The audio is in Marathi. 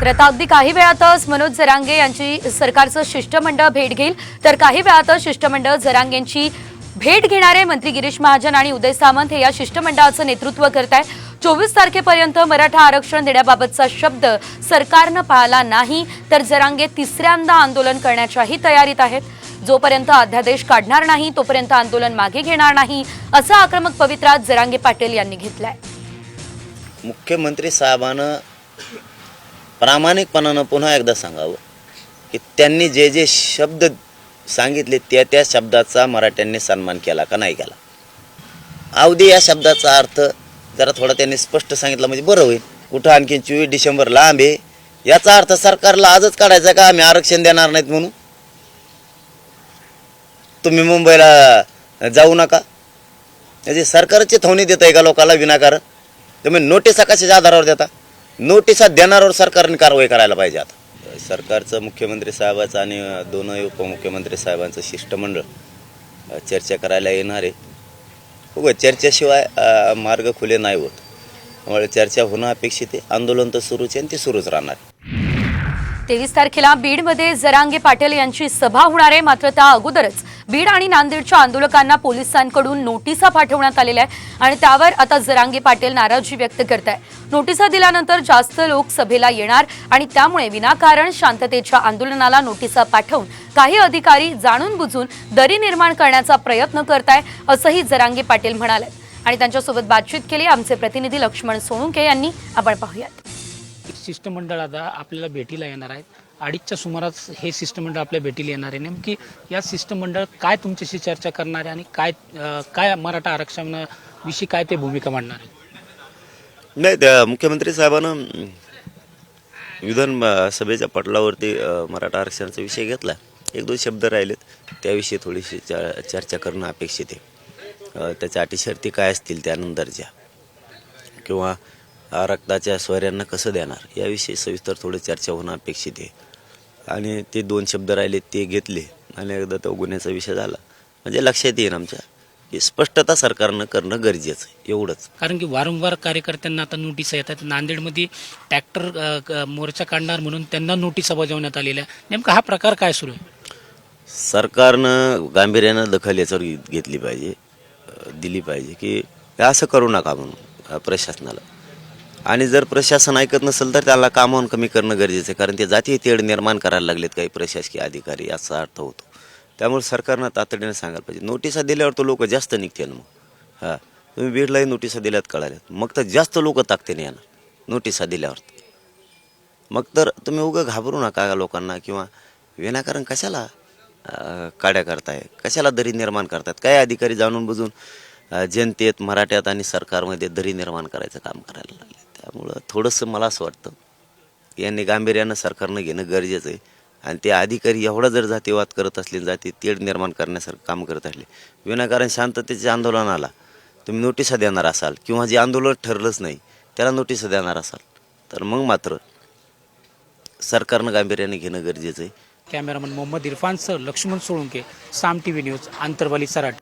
तर आता अगदी काही वेळातच मनोज जरांगे यांची सरकारचं शिष्टमंडळ भेट घेईल. तर काही वेळातच शिष्टमंडळ जरांगेंची भेट घेणारे मंत्री गिरीश महाजन आणि उदय सामंत हे या शिष्टमंडळाचं नेतृत्व करत आहे चोवीस तारखेपर्यंत मराठा आरक्षण देण्याबाबतचा शब्द सरकारनं पाळला नाही तर जरांगे तिसऱ्यांदा आंदोलन करण्याच्याही तयारीत आहेत. जोपर्यंत अध्यादेश काढणार नाही तोपर्यंत आंदोलन मागे घेणार नाही असा आक्रमक पवित्रा जरांगे पाटील यांनी घेतलाय. मुख्यमंत्री साहेबानं प्रामाणिकपणानं पुन्हा एकदा सांगावं की त्यांनी जे जे शब्द सांगितले त्या त्या शब्दाचा मराठ्यांनी सन्मान केला का नाही केला? अवधी या शब्दाचा अर्थ जरा थोडा त्यांनी स्पष्ट सांगितलं म्हणजे बरं होईल. कुठं आणखीन चोवीस डिसेंबर लांब आहे याचा अर्थ सरकारला आजच काढायचा का आम्ही आरक्षण देणार नाहीत म्हणून? तुम्ही मुंबईला जाऊ नका. म्हणजे सरकारची थवणी देत आहे का लोकांना विनाकारण? तुम्ही नोटिसा कशाच्या आधारावर देता? नोटिसा देणाऱ्यावर सरकारने कारवाई करायला पाहिजे आता. सरकारचं मुख्यमंत्री साहेबाचं आणि दोनही उपमुख्यमंत्री साहेबांचं शिष्टमंडळ चर्चा करायला येणार आहे. हो चर्चेशिवाय मार्ग खुले नाही होत. त्यामुळे चर्चा होणं अपेक्षित आहे. आंदोलन तर सुरूच आहे आणि ते सुरूच राहणार आहे. तेवीस तारखेला बीडमध्ये जरांगे पाटील यांची सभा होणार आहे. मात्र त्या अगोदरच बीड आणि नांदेडच्या आंदोलकांना पोलिसांकडून नोटिसा पाठवण्यात आलेल्या आहे आणि त्यावर आता जरांगे पाटील नाराजी व्यक्त करत आहे नोटिसा दिल्यानंतर जास्त लोक सभेला येणार आणि त्यामुळे विनाकारण शांततेच्या आंदोलनाला नोटिसा पाठवून काही अधिकारी जाणून बुजून दरी निर्माण करण्याचा प्रयत्न करत आहे असंही जरांगे पाटील म्हणाले. आणि त्यांच्यासोबत बातचीत केली आमचे प्रतिनिधी लक्ष्मण सोळुंके यांनी. आपण पाहूयात. शिष्टमंडळ आता आपल्याला भेटीला येणार आहेत. अडीचच्या सुमारास हे शिष्टमंडळ आपल्या भेटीला येणार आहे. नेमकी या शिष्टमंडळ काय तुमच्याशी चर्चा करणार आहे आणि काय काय मराठा आरक्षणाविषयी काय ते भूमिका मांडणार आहे नाही त्या मुख्यमंत्री साहेबानं अं, विधान अं, सभेच्या पटलावरती अं, मराठा आरक्षणाचा विषय घेतला. एक दोन शब्द राहिलेत. त्याविषयी थोडीशी च- चर्चा करणं अपेक्षित आहे. अं, त्याच्या अटी शर्ती काय असतील त्यानंतरच्या किंवा रक्ताच्या स्वऱ्यांना कसं देणार? याविषयी सविस्तर थोडं चर्चा होणं अपेक्षित आहे. आणि ते दोन शब्द राहिले ते घेतले. आणि एकदा तो गुन्ह्याचा विषय झाला. म्हणजे लक्षात येईल आमच्या की स्पष्टता सरकारनं करणं गरजेचं आहे. एवढंच. कारण की वारंवार कार्यकर्त्यांना आता नोटिसा येतात. नांदेडमध्ये ट्रॅक्टर मोर्चा काढणार म्हणून त्यांना नोटिसा बजावण्यात आलेल्या. नेमका हा प्रकार काय सुरू आहे? सरकारनं गांभीर्यानं दखल याच्यावर घेतली पाहिजे. दिली पाहिजे की असं करू नका म्हणून प्रशासनाला. आणि जर प्रशासन ऐकत नसेल तर त्याला कामावून कमी करणं गरजेचं आहे. कारण ते जातीय तेढ निर्माण करायला लागलेत काही प्रशासकीय अधिकारी याचा अर्थ होतो. त्यामुळे सरकारनं तातडीने सांगायला पाहिजे. नोटिसा दिल्यावर तो लोक जास्त निघतील मग. हां. तुम्ही बीडलाही नोटिसा दिल्यात कळाल्यात. मग तर जास्त लोक ताकदीने येणार. नोटिसा दिल्यावर. मग तर तुम्ही उगं घाबरू नका लोकांना किंवा विनाकारण कशाला काड्या करताय? कशाला दरी निर्माण करतात काय अधिकारी जाणून बुजून जनतेत मराठ्यात आणि सरकारमध्ये दरी निर्माण करायचं काम करायला लागले? त्यामुळं थोडंसं मला असं वाटतं यांनी गांभीर्यानं सरकारनं घेणं गरजेचं आहे. आणि ते अधिकारी एवढा जर जातीवाद करत असले जाती तेढ निर्माण करण्यासारखं काम करत असले विनाकारण शांततेचे आंदोलन आला तुम्ही नोटिसा देणार असाल किंवा जे आंदोलन ठरलंच नाही त्याला नोटिसा देणार असाल तर मग मात्र सरकारनं गांभीर्याने घेणं गरजेचं आहे. Cameraman Mohammed इरफानसह Laxman Solunke Saam T V news Antarwali Sarati.